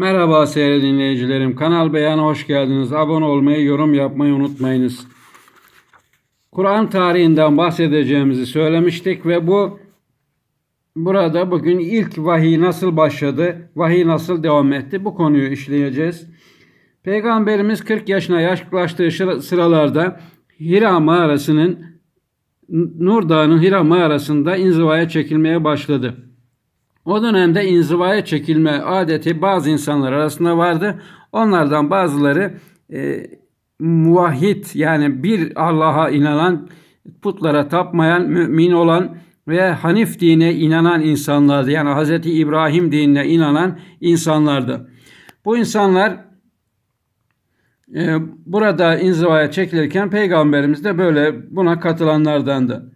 Merhaba sevgili dinleyicilerim. Kanal Beyan'a hoş geldiniz. Abone olmayı, yorum yapmayı unutmayınız. Kur'an tarihinden bahsedeceğimizi söylemiştik ve bu burada bugün ilk vahiy nasıl başladı, vahiy nasıl devam etti bu konuyu işleyeceğiz. Peygamberimiz 40 yaşına yaklaştığı sıralarda Hira mağarasının Nur Dağı'nın Hira mağarasında inzivaya çekilmeye başladı. O dönemde inzivaya çekilme adeti bazı insanlar arasında vardı. Onlardan bazıları e, muvahhid yani bir Allah'a inanan, putlara tapmayan, mümin olan ve Hanif dine inanan insanlardı. Yani Hz. İbrahim dinine inanan insanlardı. Bu insanlar e, burada inzivaya çekilirken Peygamberimiz de böyle buna katılanlardandı.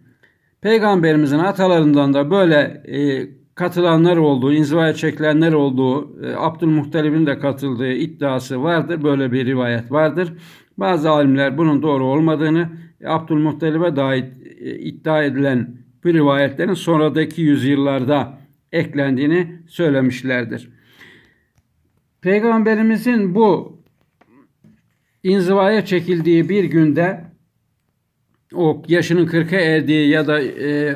Peygamberimizin atalarından da böyle e, katılanlar olduğu, inzivaya çekilenler olduğu, e, Abdülmuhtalib'in de katıldığı iddiası vardır. Böyle bir rivayet vardır. Bazı alimler bunun doğru olmadığını, Abdülmuhtalib'e dair e, iddia edilen bu rivayetlerin sonradaki yüzyıllarda eklendiğini söylemişlerdir. Peygamberimizin bu inzivaya çekildiği bir günde o yaşının 40'a erdiği ya da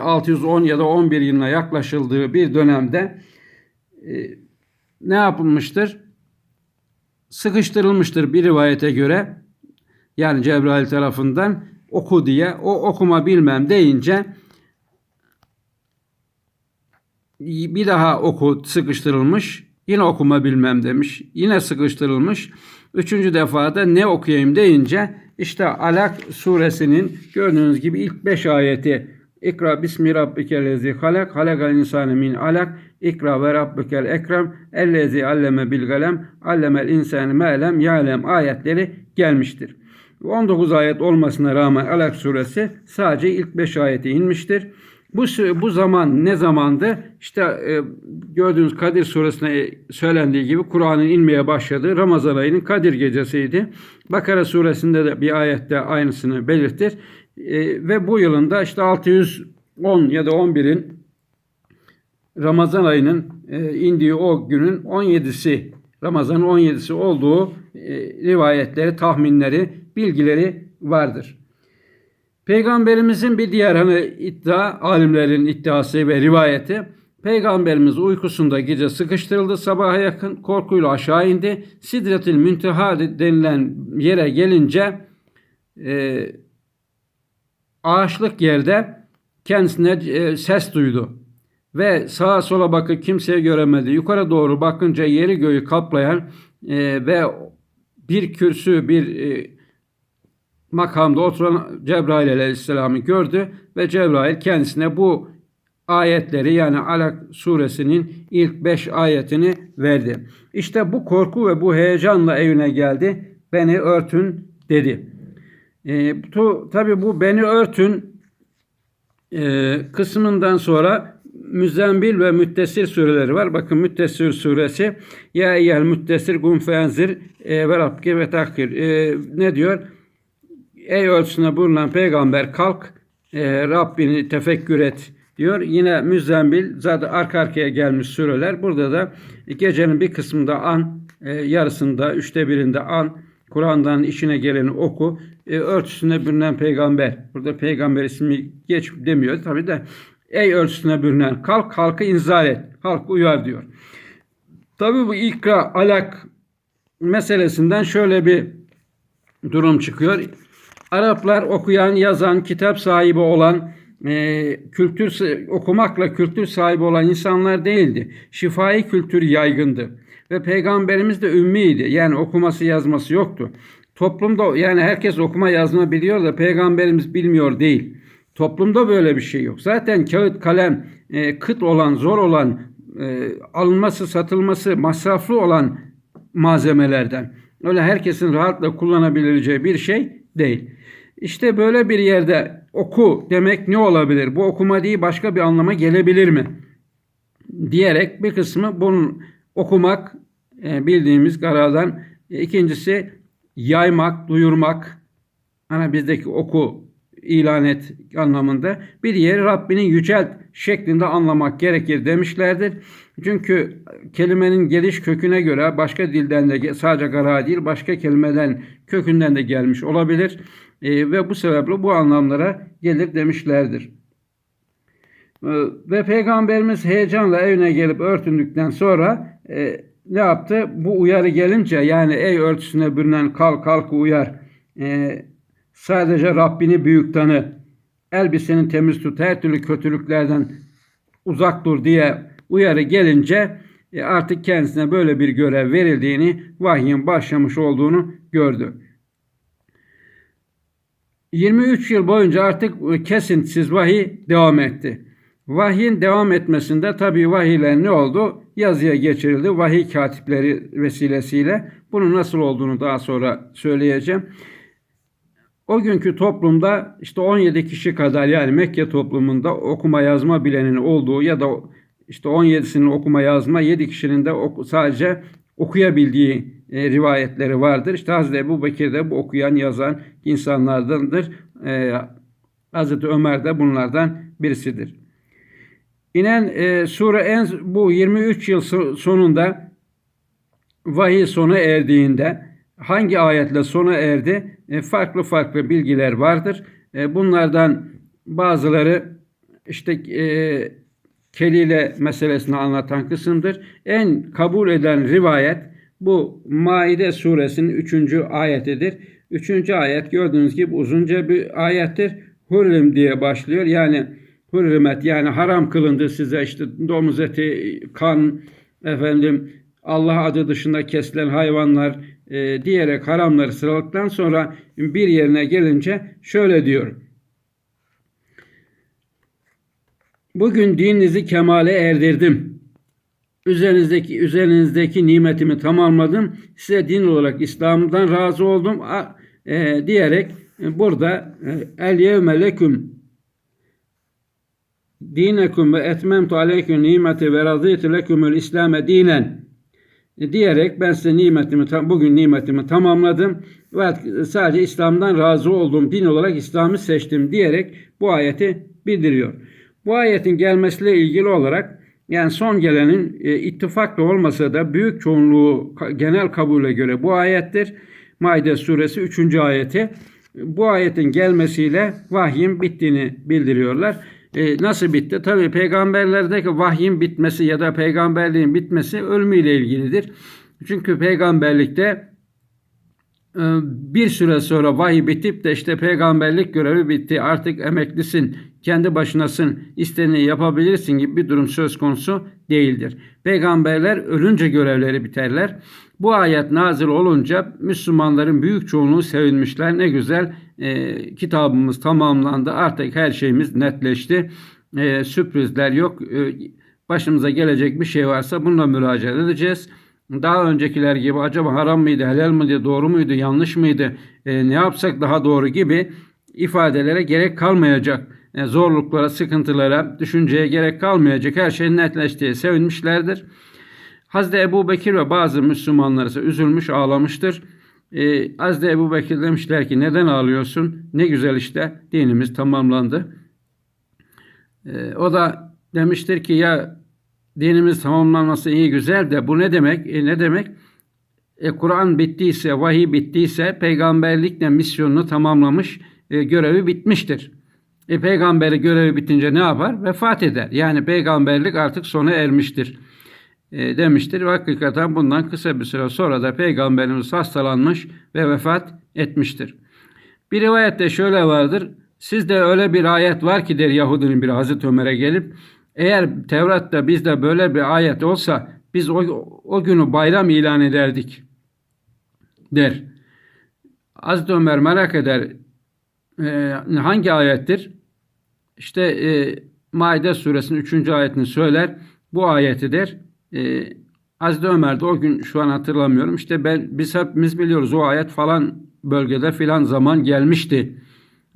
610 ya da 11 yılına yaklaşıldığı bir dönemde e, ne yapılmıştır? Sıkıştırılmıştır bir rivayete göre. Yani Cebrail tarafından oku diye o okuma bilmem deyince bir daha oku sıkıştırılmış. Yine okuma bilmem demiş. Yine sıkıştırılmış. Üçüncü defada ne okuyayım deyince işte Alak suresinin gördüğünüz gibi ilk beş ayeti İkra bismi rabbikel lezi halak halakal insane min alak İkra ve rabbikel ekrem ellezi alleme bil galem allemel insane me'lem ya'lem ayetleri gelmiştir. 19 ayet olmasına rağmen Alak suresi sadece ilk 5 ayeti inmiştir. Bu bu zaman ne zamandı? İşte e, gördüğünüz Kadir suresine söylendiği gibi Kur'an'ın inmeye başladığı Ramazan ayının Kadir gecesiydi. Bakara suresinde de bir ayette aynısını belirtir. E, ve bu yılında işte 610 ya da 11'in Ramazan ayının e, indiği o günün 17'si Ramazan'ın 17'si olduğu e, rivayetleri, tahminleri, bilgileri vardır. Peygamberimizin bir diğer hani iddia, alimlerin iddiası ve rivayeti, Peygamberimiz uykusunda gece sıkıştırıldı, sabaha yakın korkuyla aşağı indi. Sidretil Münteha denilen yere gelince e, ağaçlık yerde kendisine e, ses duydu. Ve sağa sola bakıp kimseye göremedi. Yukarı doğru bakınca yeri göğü kaplayan e, ve bir kürsü, bir e, makamda oturan Cebrail aleyhisselamı gördü ve Cebrail kendisine bu ayetleri yani Alak suresinin ilk beş ayetini verdi. İşte bu korku ve bu heyecanla evine geldi. Beni örtün dedi. E, tu, tabi bu beni örtün e, kısmından sonra Müzzembil ve Müttesir sureleri var. Bakın Müttesir suresi Ya eyyel müttesir gum fenzir e, ve rabke ve takkir. E, ne diyor? Ey ölçüsüne bulunan peygamber kalk e, Rabbini tefekkür et diyor. Yine Müzzembil zaten arka arkaya gelmiş sureler. Burada da gecenin bir kısmında an, e, yarısında, üçte birinde an, Kur'an'dan işine geleni oku. E, örtüsüne bürünen peygamber. Burada peygamber ismi geç demiyor tabi de. Ey örtüsüne bürünen kalk halkı inzar et. Halk uyar diyor. Tabi bu ikra alak meselesinden şöyle bir durum çıkıyor. Araplar okuyan, yazan, kitap sahibi olan, e, kültür okumakla kültür sahibi olan insanlar değildi. Şifai kültür yaygındı ve peygamberimiz de ümmiydi. Yani okuması yazması yoktu. Toplumda yani herkes okuma yazma biliyor da peygamberimiz bilmiyor değil. Toplumda böyle bir şey yok. Zaten kağıt kalem e, kıt olan, zor olan, e, alınması, satılması masraflı olan malzemelerden. Öyle herkesin rahatla kullanabileceği bir şey değil. İşte böyle bir yerde oku demek ne olabilir? Bu okuma değil başka bir anlama gelebilir mi? Diyerek bir kısmı bunun okumak e, bildiğimiz karadan. E, ikincisi yaymak, duyurmak. Hani bizdeki oku ilan et anlamında. Bir yeri Rabbini yücelt şeklinde anlamak gerekir demişlerdir. Çünkü kelimenin geliş köküne göre başka dilden de sadece gara değil başka kelimeden kökünden de gelmiş olabilir. E, ve bu sebeple bu anlamlara gelir demişlerdir. E, ve Peygamberimiz heyecanla evine gelip örtündükten sonra e, ne yaptı? Bu uyarı gelince yani ey örtüsüne bürünen kalk kalk uyar. E, sadece Rabbini büyük tanı. Elbiseni temiz tut. Her türlü kötülüklerden uzak dur diye uyarı gelince e, artık kendisine böyle bir görev verildiğini, vahyin başlamış olduğunu gördü. 23 yıl boyunca artık kesintisiz vahiy devam etti. Vahyin devam etmesinde tabii vahiyler ne oldu? Yazıya geçirildi. Vahiy katipleri vesilesiyle. Bunun nasıl olduğunu daha sonra söyleyeceğim. O günkü toplumda işte 17 kişi kadar yani Mekke toplumunda okuma yazma bilenin olduğu ya da işte 17'sinin okuma yazma 7 kişinin de sadece okuyabildiği e, rivayetleri vardır. İşte Hazreti Ebu Bekir de bu okuyan yazan insanlardandır. E, Hazreti Ömer de bunlardan birisidir. İnen e, sure en bu 23 yıl sonunda vahiy sona erdiğinde hangi ayetle sona erdi? E, farklı farklı bilgiler vardır. E, bunlardan bazıları işte e, kelile meselesini anlatan kısımdır. En kabul eden rivayet bu Maide suresinin 3. ayetidir. 3. ayet gördüğünüz gibi uzunca bir ayettir. Hurrim diye başlıyor. Yani hürrimet yani haram kılındı size işte domuz eti, kan, efendim Allah adı dışında kesilen hayvanlar e, diyerek haramları sıraladıktan sonra bir yerine gelince şöyle diyor. Bugün dininizi kemale erdirdim. Üzerinizdeki üzerinizdeki nimetimi tamamladım. Size din olarak İslam'dan razı oldum e, diyerek e, burada e, el yevme leküm dinekum ve etmemtu aleyküm nimeti ve razıytu lekümül İslam'e dinen diyerek ben size nimetimi bugün nimetimi tamamladım ve sadece İslam'dan razı oldum din olarak İslam'ı seçtim diyerek bu ayeti bildiriyor. Bu ayetin gelmesiyle ilgili olarak yani son gelenin e, ittifakla olmasa da büyük çoğunluğu genel kabule göre bu ayettir. Maide suresi 3. ayeti. Bu ayetin gelmesiyle vahyin bittiğini bildiriyorlar. E, nasıl bitti? Tabi peygamberlerdeki vahyin bitmesi ya da peygamberliğin bitmesi ölümüyle ilgilidir. Çünkü peygamberlikte e, bir süre sonra vahiy bitip de işte peygamberlik görevi bitti artık emeklisin kendi başınasın istediğini yapabilirsin gibi bir durum söz konusu değildir. Peygamberler ölünce görevleri biterler. Bu ayet nazil olunca Müslümanların büyük çoğunluğu sevinmişler. Ne güzel e, kitabımız tamamlandı artık her şeyimiz netleşti. E, sürprizler yok. E, başımıza gelecek bir şey varsa bununla müracaat edeceğiz. Daha öncekiler gibi acaba haram mıydı, helal mıydı, doğru muydu, yanlış mıydı, e, ne yapsak daha doğru gibi ifadelere gerek kalmayacak. E, zorluklara, sıkıntılara, düşünceye gerek kalmayacak. Her şey netleştiği sevinmişlerdir. Hazreti Ebu Bekir ve bazı Müslümanlar ise üzülmüş, ağlamıştır. Ee, Hazreti Ebu Bekir demişler ki neden ağlıyorsun? Ne güzel işte dinimiz tamamlandı. Ee, o da demiştir ki ya dinimiz tamamlanması iyi güzel de bu ne demek? E, ne demek? E, Kur'an bittiyse, vahiy bittiyse peygamberlikle misyonunu tamamlamış, e, görevi bitmiştir. E, peygamberi görevi bitince ne yapar? Vefat eder. Yani peygamberlik artık sona ermiştir e, demiştir. Ve hakikaten bundan kısa bir süre sonra da peygamberimiz hastalanmış ve vefat etmiştir. Bir rivayette şöyle vardır. Sizde öyle bir ayet var ki der Yahudinin bir Hazreti Ömer'e gelip eğer Tevrat'ta bizde böyle bir ayet olsa biz o, o günü bayram ilan ederdik der. Hazreti Ömer merak eder e, hangi ayettir? İşte e, Maide suresinin 3. ayetini söyler. Bu ayeti der. E, Hazreti Ömer de o gün şu an hatırlamıyorum. İşte ben, biz hepimiz biliyoruz o ayet falan bölgede filan zaman gelmişti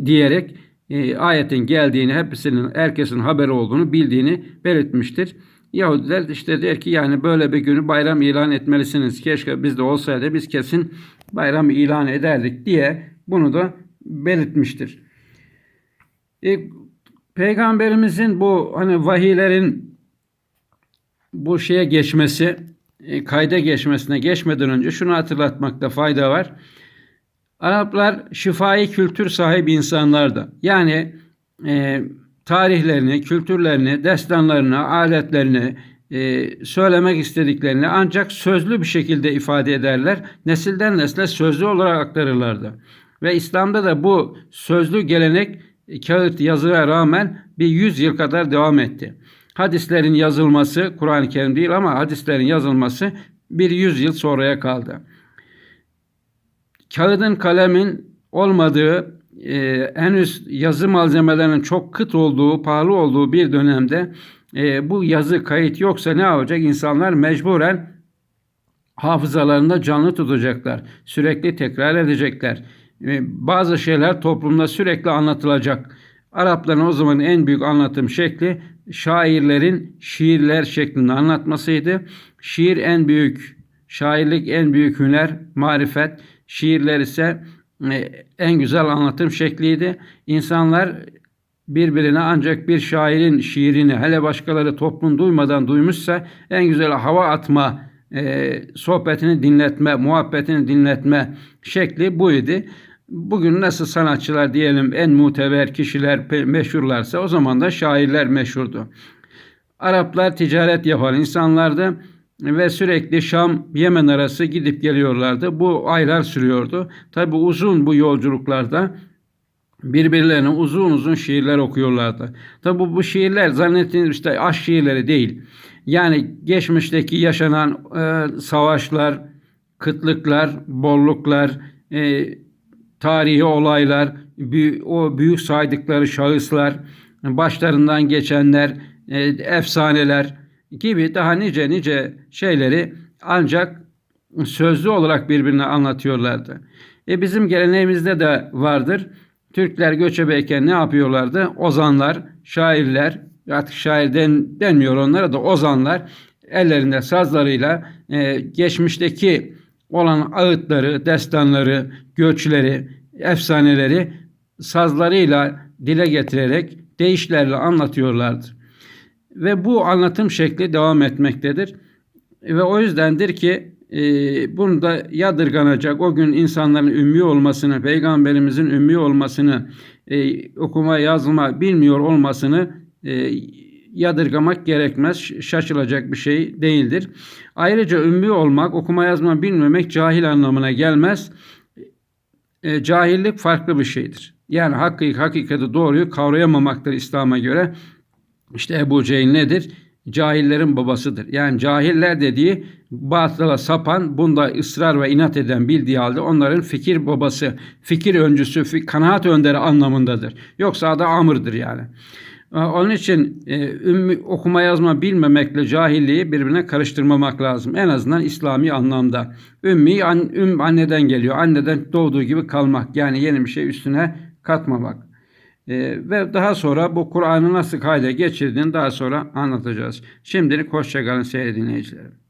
diyerek e, ayetin geldiğini, hepsinin, herkesin haberi olduğunu bildiğini belirtmiştir. Yahudiler işte der ki yani böyle bir günü bayram ilan etmelisiniz. Keşke bizde olsaydı biz kesin bayram ilan ederdik diye bunu da belirtmiştir. E, Peygamberimizin bu hani vahiylerin bu şeye geçmesi, e, kayda geçmesine geçmeden önce şunu hatırlatmakta fayda var. Araplar şifai kültür sahibi insanlardı. Yani e, tarihlerini, kültürlerini, destanlarını, aletlerini, e, söylemek istediklerini ancak sözlü bir şekilde ifade ederler. Nesilden nesle sözlü olarak aktarırlardı. Ve İslam'da da bu sözlü gelenek e, kağıt yazıya rağmen bir yüz yıl kadar devam etti. Hadislerin yazılması Kur'an-ı Kerim değil ama hadislerin yazılması bir yüz yıl sonraya kaldı. Kağıdın kalemin olmadığı e, henüz yazı malzemelerinin çok kıt olduğu, pahalı olduğu bir dönemde e, bu yazı kayıt yoksa ne yapacak? İnsanlar mecburen hafızalarında canlı tutacaklar. Sürekli tekrar edecekler. E, bazı şeyler toplumda sürekli anlatılacak. Arapların o zaman en büyük anlatım şekli şairlerin şiirler şeklinde anlatmasıydı. Şiir en büyük, şairlik en büyük hüner, marifet. Şiirler ise e, en güzel anlatım şekliydi. İnsanlar birbirine ancak bir şairin şiirini hele başkaları toplum duymadan duymuşsa en güzel hava atma, e, sohbetini dinletme, muhabbetini dinletme şekli buydu. Bugün nasıl sanatçılar diyelim en muteber kişiler meşhurlarsa o zaman da şairler meşhurdu. Araplar ticaret yapan insanlardı ve sürekli Şam Yemen arası gidip geliyorlardı. Bu aylar sürüyordu. Tabi uzun bu yolculuklarda birbirlerine uzun uzun şiirler okuyorlardı. Tabi bu, bu şiirler zannettiğiniz işte aşk şiirleri değil. Yani geçmişteki yaşanan e, savaşlar, kıtlıklar, bolluklar, e, tarihi olaylar, o büyük saydıkları şahıslar, başlarından geçenler, e, efsaneler gibi daha nice nice şeyleri ancak sözlü olarak birbirine anlatıyorlardı. E bizim geleneğimizde de vardır. Türkler göçebeyken ne yapıyorlardı? Ozanlar, şairler, artık şair den, denmiyor onlara da ozanlar ellerinde sazlarıyla e, geçmişteki olan ağıtları, destanları, göçleri, efsaneleri sazlarıyla dile getirerek deyişlerle anlatıyorlardı. Ve bu anlatım şekli devam etmektedir. Ve o yüzdendir ki e, bunu da yadırganacak o gün insanların ümmi olmasını, peygamberimizin ümmi olmasını, e, okuma yazma bilmiyor olmasını e, yadırgamak gerekmez. Şaşılacak bir şey değildir. Ayrıca ümmi olmak, okuma yazma bilmemek cahil anlamına gelmez. E, cahillik farklı bir şeydir. Yani hakik, hakikati doğruyu kavrayamamaktır İslam'a göre. İşte Ebu Cehil nedir? Cahillerin babasıdır. Yani cahiller dediği batıla sapan, bunda ısrar ve inat eden bildiği halde onların fikir babası, fikir öncüsü, kanaat önderi anlamındadır. Yoksa adı Amr'dır yani. Ee, onun için e, ümmi, okuma yazma bilmemekle cahilliği birbirine karıştırmamak lazım. En azından İslami anlamda. Ümmi, an, üm anneden geliyor. Anneden doğduğu gibi kalmak. Yani yeni bir şey üstüne katmamak. E, ve daha sonra bu Kur'an'ı nasıl kayda geçirdiğini daha sonra anlatacağız. Şimdilik hoşçakalın sevgili dinleyicilerim.